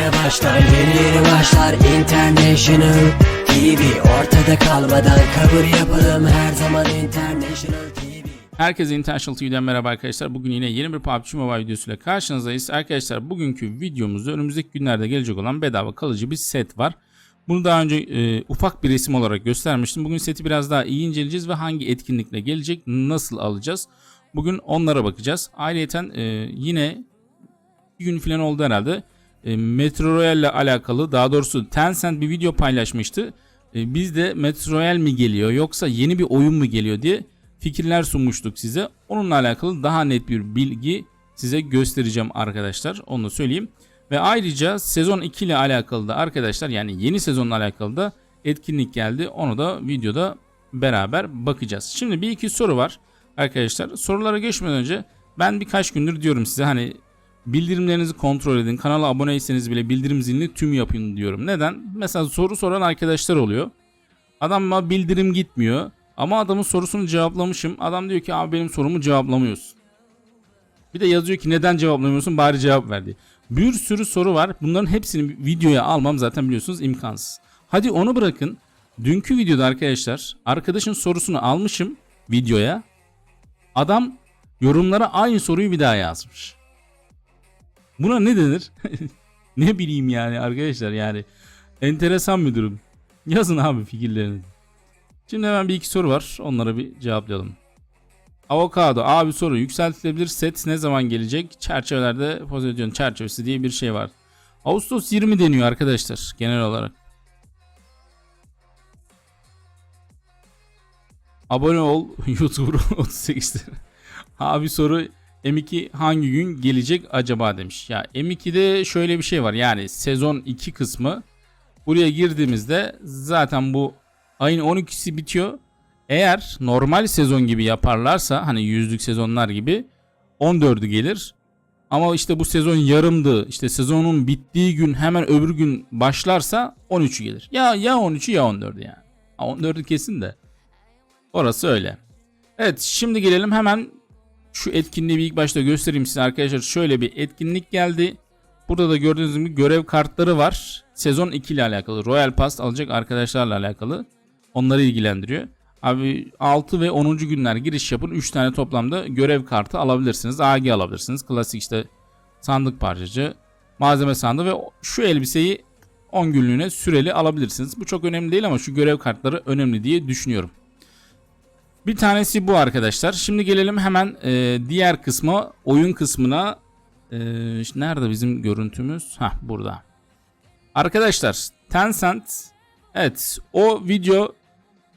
yeni başlar Yeni yeni başlar International TV Ortada kalmadan kabul yapalım Her zaman International TV Herkese International TV'den merhaba arkadaşlar. Bugün yine yeni bir PUBG Mobile videosuyla karşınızdayız. Arkadaşlar bugünkü videomuzda önümüzdeki günlerde gelecek olan bedava kalıcı bir set var. Bunu daha önce e, ufak bir resim olarak göstermiştim. Bugün seti biraz daha iyi inceleyeceğiz ve hangi etkinlikle gelecek, nasıl alacağız. Bugün onlara bakacağız. Ayrıca e, yine bir gün falan oldu herhalde. E, Metro Royale ile alakalı daha doğrusu Tencent bir video paylaşmıştı. E, biz de Metro Royale mi geliyor yoksa yeni bir oyun mu geliyor diye fikirler sunmuştuk size. Onunla alakalı daha net bir bilgi size göstereceğim arkadaşlar. Onu da söyleyeyim. Ve ayrıca sezon 2 ile alakalı da arkadaşlar yani yeni sezonla alakalı da etkinlik geldi. Onu da videoda beraber bakacağız. Şimdi bir iki soru var arkadaşlar. Sorulara geçmeden önce ben birkaç gündür diyorum size hani bildirimlerinizi kontrol edin. Kanala aboneyseniz bile bildirim zilini tüm yapın diyorum. Neden? Mesela soru soran arkadaşlar oluyor. Adamma bildirim gitmiyor. Ama adamın sorusunu cevaplamışım. Adam diyor ki abi benim sorumu cevaplamıyorsun. Bir de yazıyor ki neden cevaplamıyorsun bari cevap ver diye. Bir sürü soru var. Bunların hepsini videoya almam zaten biliyorsunuz imkansız. Hadi onu bırakın. Dünkü videoda arkadaşlar arkadaşın sorusunu almışım videoya. Adam yorumlara aynı soruyu bir daha yazmış. Buna ne denir? ne bileyim yani arkadaşlar yani enteresan bir durum. Yazın abi fikirlerinizi. Şimdi hemen bir iki soru var. Onlara bir cevaplayalım. Avokado. Abi soru. Yükseltilebilir set ne zaman gelecek? Çerçevelerde pozisyon çerçevesi diye bir şey var. Ağustos 20 deniyor arkadaşlar genel olarak. Abone ol YouTuber 38 Abi soru M2 hangi gün gelecek acaba demiş. Ya M2'de şöyle bir şey var. Yani sezon 2 kısmı buraya girdiğimizde zaten bu ayın 12'si bitiyor. Eğer normal sezon gibi yaparlarsa hani yüzlük sezonlar gibi 14'ü gelir. Ama işte bu sezon yarımdı. İşte sezonun bittiği gün hemen öbür gün başlarsa 13'ü gelir. Ya ya 13'ü ya 14'ü yani. 14'ü kesin de. Orası öyle. Evet şimdi gelelim hemen şu etkinliği bir ilk başta göstereyim size arkadaşlar. Şöyle bir etkinlik geldi. Burada da gördüğünüz gibi görev kartları var. Sezon 2 ile alakalı. Royal Pass alacak arkadaşlarla alakalı. Onları ilgilendiriyor. Abi 6 ve 10. günler giriş yapın. 3 tane toplamda görev kartı alabilirsiniz. AG alabilirsiniz. Klasik işte sandık parçacı, malzeme sandığı ve şu elbiseyi 10 günlüğüne süreli alabilirsiniz. Bu çok önemli değil ama şu görev kartları önemli diye düşünüyorum. Bir tanesi bu arkadaşlar. Şimdi gelelim hemen e, diğer kısma, oyun kısmına. E, nerede bizim görüntümüz? Ha burada. Arkadaşlar Tencent evet o video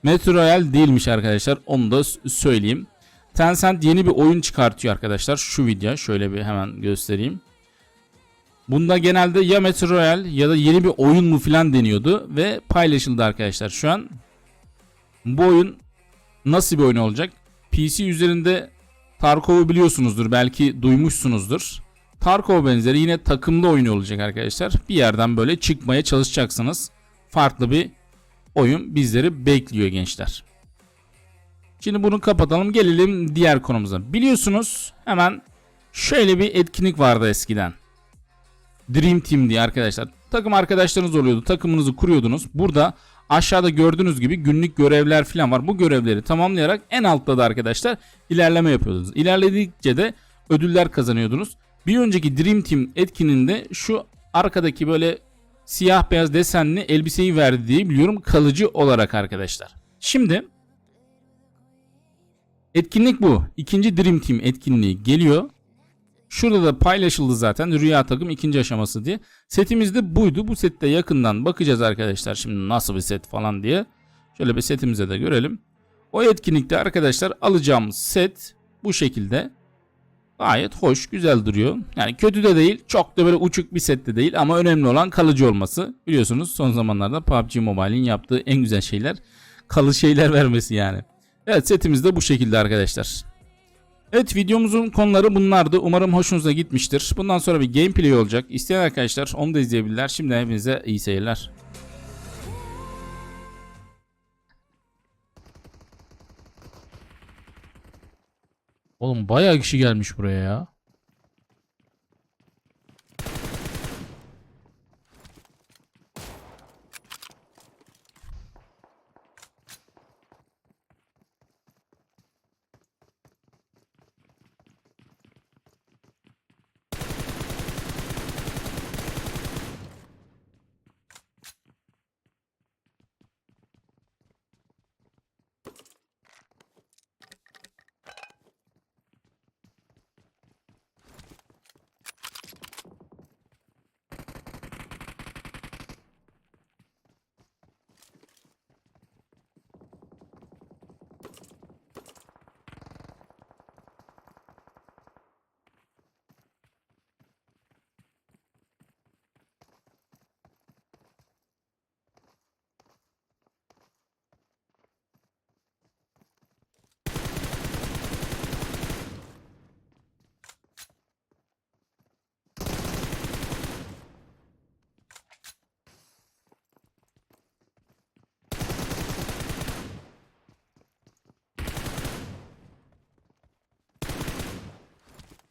Metro Royale değilmiş arkadaşlar. Onu da söyleyeyim. Tencent yeni bir oyun çıkartıyor arkadaşlar. Şu video şöyle bir hemen göstereyim. Bunda genelde ya Metro Royale ya da yeni bir oyun mu filan deniyordu ve paylaşıldı arkadaşlar. Şu an bu oyun nasıl bir oyun olacak? PC üzerinde Tarkov'u biliyorsunuzdur. Belki duymuşsunuzdur. Tarkov benzeri yine takımlı oyun olacak arkadaşlar. Bir yerden böyle çıkmaya çalışacaksınız. Farklı bir oyun bizleri bekliyor gençler. Şimdi bunu kapatalım. Gelelim diğer konumuza. Biliyorsunuz hemen şöyle bir etkinlik vardı eskiden. Dream Team diye arkadaşlar. Takım arkadaşlarınız oluyordu. Takımınızı kuruyordunuz. Burada aşağıda gördüğünüz gibi günlük görevler falan var. Bu görevleri tamamlayarak en altta da arkadaşlar ilerleme yapıyordunuz. İlerledikçe de ödüller kazanıyordunuz. Bir önceki Dream Team etkinliğinde şu arkadaki böyle siyah beyaz desenli elbiseyi verdi diye biliyorum kalıcı olarak arkadaşlar. Şimdi etkinlik bu. İkinci Dream Team etkinliği geliyor. Şurada da paylaşıldı zaten rüya takım ikinci aşaması diye. Setimiz de buydu. Bu sette yakından bakacağız arkadaşlar şimdi nasıl bir set falan diye. Şöyle bir setimize de görelim. O etkinlikte arkadaşlar alacağımız set bu şekilde. Gayet hoş, güzel duruyor. Yani kötü de değil, çok da böyle uçuk bir set de değil ama önemli olan kalıcı olması. Biliyorsunuz son zamanlarda PUBG Mobile'in yaptığı en güzel şeyler kalıcı şeyler vermesi yani. Evet setimiz de bu şekilde arkadaşlar. Evet videomuzun konuları bunlardı. Umarım hoşunuza gitmiştir. Bundan sonra bir gameplay olacak. İsteyen arkadaşlar onu da izleyebilirler. Şimdi hepinize iyi seyirler. Oğlum bayağı kişi gelmiş buraya ya.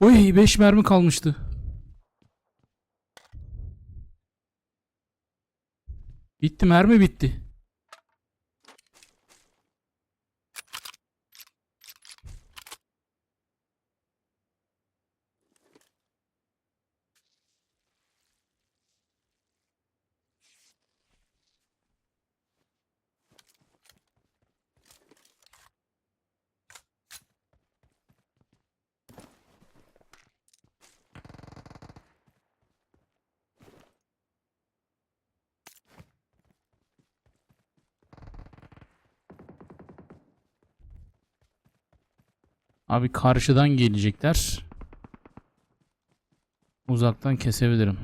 Oy 5 mermi kalmıştı. Bitti mermi bitti. Abi karşıdan gelecekler. Uzaktan kesebilirim.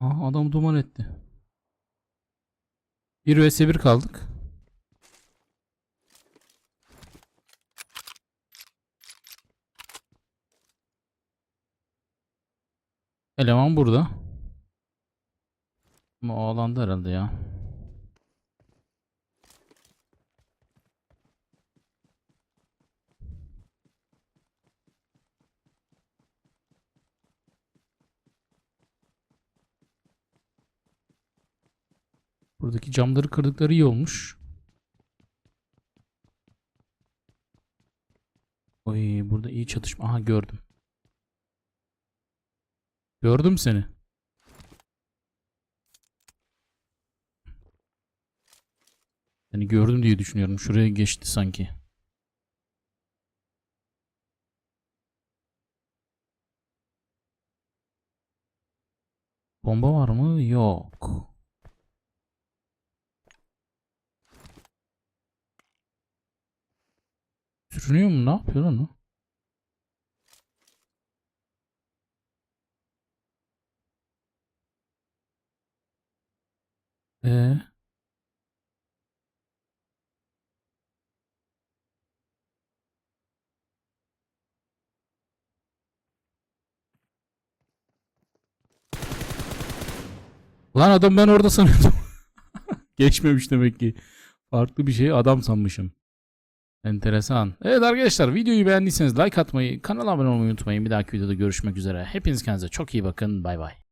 Aha adam duman etti. 1 vs 1 kaldık. Eleman burada. Ama o alanda herhalde ya. Buradaki camları kırdıkları iyi olmuş. Oy burada iyi çatışma. Aha gördüm. Gördüm seni. Seni gördüm diye düşünüyorum. Şuraya geçti sanki. Bomba var mı? Yok. Sürünüyor mu? Ne yapıyor lan o? Ee? Lan adam ben orada sanıyordum. Geçmemiş demek ki. Farklı bir şey adam sanmışım. Enteresan. Evet arkadaşlar videoyu beğendiyseniz like atmayı, kanala abone olmayı unutmayın. Bir dahaki videoda görüşmek üzere. Hepiniz kendinize çok iyi bakın. Bay bay.